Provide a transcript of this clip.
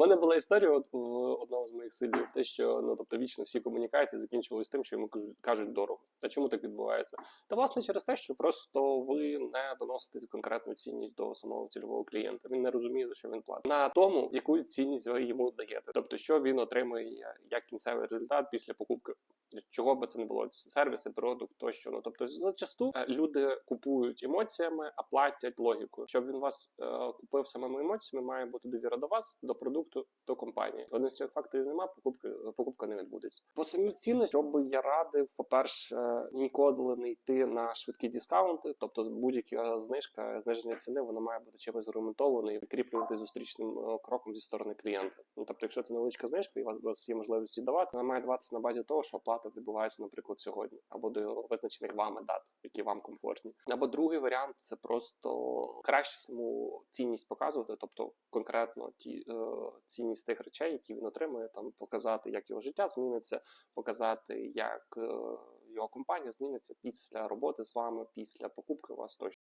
мене була історія от в одного з моїх селів, те, що ну тобто вічно всі комунікації закінчувалися тим, що йому кажуть, кажуть дорого. А чому так відбувається? Та власне через те, що просто ви не доносите конкретну цінність до самого цільового клієнта. Він не розуміє за що він платить на тому, яку цінність ви йому даєте, тобто що він отримує як кінцевий результат після покупки. Чого би це не було сервіси, продукт тощо. Ну тобто, зачасту е, люди купують емоціями, а платять логікою. Щоб він вас е, купив самими емоціями, має бути довіра до вас, до продукту, до компанії. Один з цих факторів немає, покупки покупка не відбудеться. По самій цінності, що би я радив, по-перше, ніколи не йти на швидкі дискаунти, тобто будь-яка знижка, зниження ціни, вона має бути чимось аргументованою і підкріплювати зустрічним е, кроком зі сторони клієнта. Ну тобто, якщо це невеличка знижка, і у вас є можливість її давати, вона має даватися на базі того, що оплата відбувається, наприклад, сьогодні, або до визначених вами дат, які вам комфортні. Або другий варіант це просто краще саму цінність показувати, тобто конкретно ті е, цінність тих речей, які він отримує, там показати, як його життя зміниться, показати, як е, його компанія зміниться після роботи з вами, після покупки у вас тощо.